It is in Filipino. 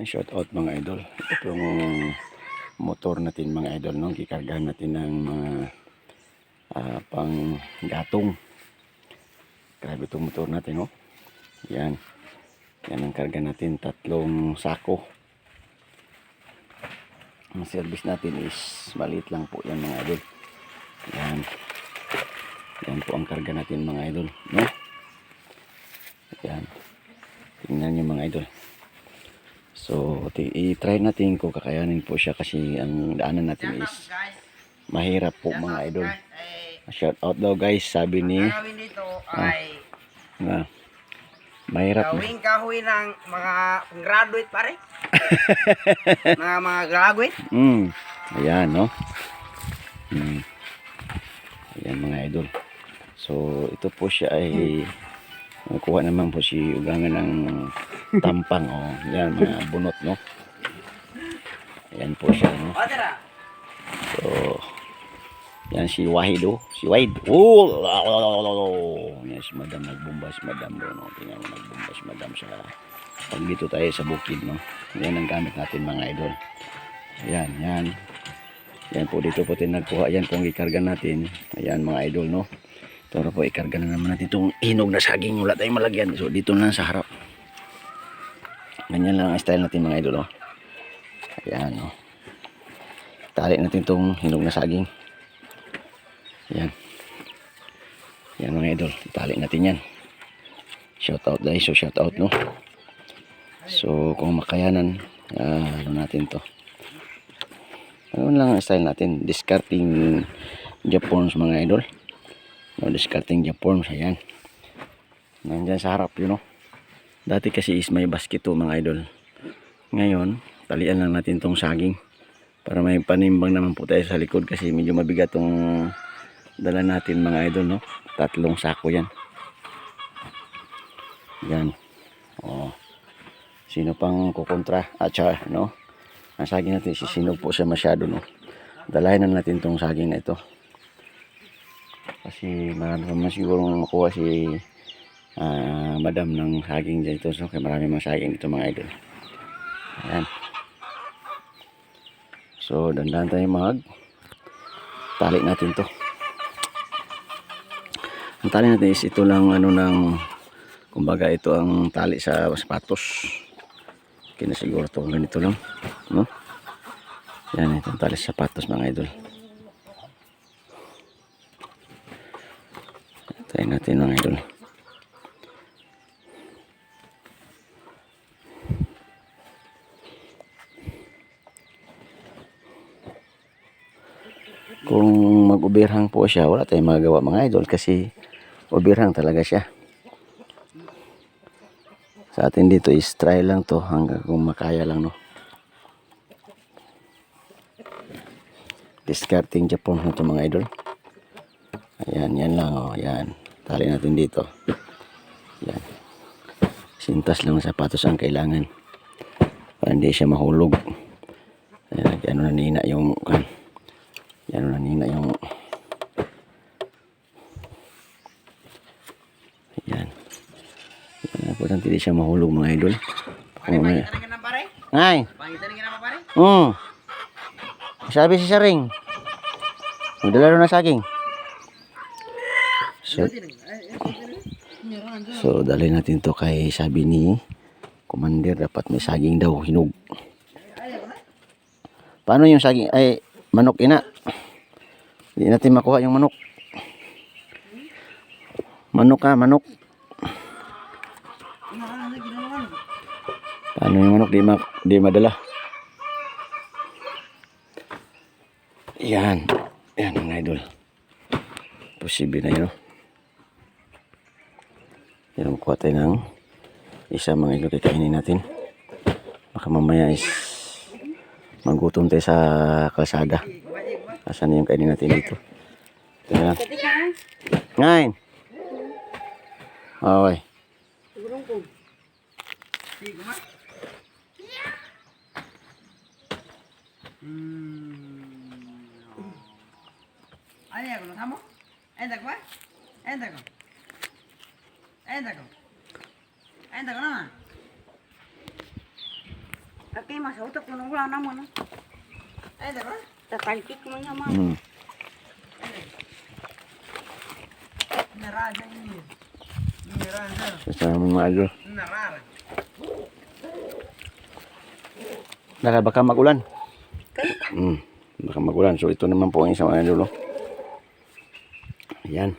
Ang shout out mga idol. Ito yung motor natin mga idol. No? Kikargahan natin ng mga ah, pang gatong. Grabe itong motor natin. No? Yan. Yan ang karga natin. Tatlong sako. Ang service natin is maliit lang po yan mga idol. Yan. Yan po ang karga natin mga idol. No? Yan. Tingnan nyo mga idol. So, i-try natin kung kakayanin po siya kasi ang daanan natin is mahirap po mga idol. Shout out daw guys, sabi ni dito ay na mahirap na. gawing kahoy ng mga graduate pare. mga mga graduate. Mm. Ayan, no? Mm. Ayan mga idol. So, ito po siya ay nakuha naman po si Ugangan ng tampang, oh. Yan, mga bunot, no? Ayan po siya, no? So, yan si Wahid, oh. Si Wahid. Oh! Yan si Madam nagbumba si Madam doon, no? Tingnan mo nagbumba si Madam sa pag dito tayo sa bukid, no? Yan ang gamit natin mga idol. Ayan, yan. Yan po dito po tayo nagkuha. Yan po ikarga natin. Ayan mga idol, no? Pero po ikarga na naman natin itong hinog na saging. Wala tayong malagyan. So dito na sa harap. Ganyan lang ang style natin mga idol, oh. Ayan, oh. Tali natin itong hinog na saging. Yan. Yan mga idol. Tali natin yan. Shout out guys. So shout out, no? So kung makayanan, ah, ano natin to. Ano lang ang style natin. Discarding Japons mga idol. No, discarding Japons. Ayan. Nandyan sa harap yun, no? Dati kasi is may basket to mga idol. Ngayon, talian lang natin tong saging. Para may panimbang naman po tayo sa likod kasi medyo mabigat tong dala natin mga idol, no? Tatlong sako yan. Yan. Oh. Sino pang kukontra? Siya, no? Ang saging natin, sisinog po siya masyado, no? Dalahin na natin tong saging na ito. Kasi marami pa man siguro makuha si ah, madam ng saging dito. So, kaya marami mga saging dito mga idol. Ayan. So, dandan tayo mag tali natin to. Ang tali natin is ito lang ano ng kumbaga ito ang tali sa sapatos. Kina siguro to ganito lang, no? Yan itong tali sa sapatos mga idol. Tayo natin mga idol. Kung mag-ubirhang po siya, wala tayong magagawa mga idol kasi ubirhang talaga siya. Sa atin dito is try lang to hanggang kung makaya lang no. Discarding Japon na to mga idol. Ayan, yan lang oh, yan. Tali natin dito. Yan. Sintas lang ng sapatos ang kailangan. Para hindi siya mahulog. Ayan, ano na nina yung kan. Yan na nina yung Yan. Hindi siya mahulog mga idol. Oo, may-. Ngay. Pare. Mm. Sabi si Saring. Magdala na saging. So, so dali natin to kay sabi ni Commander dapat may saging daw hinog. Paano yung saging ay manok ina? Hindi natin makuha yung manok. Manok ka, manok. Paano yung manok di ma di madala? Yan. Yan mga idol. Posible na yun. no? Yan, makuha tayo ng isa mga idol kikainin natin. Baka mamaya is magutom tayo sa kalsada. Asan yung kainin natin dito? Ito na lang. Ngayon. Okay. Ano? Ano ayo এখনো থামো এই দেখো এই দেখো এই দেখো এই দেখো না Aquí más auto con un gran mano. Eh, de verdad. Te calquí como una mano. Está muy mayo. Nakabaka makulan. Hmm. Baka magulan. So ito naman po ang isang idol. oh. Ayan.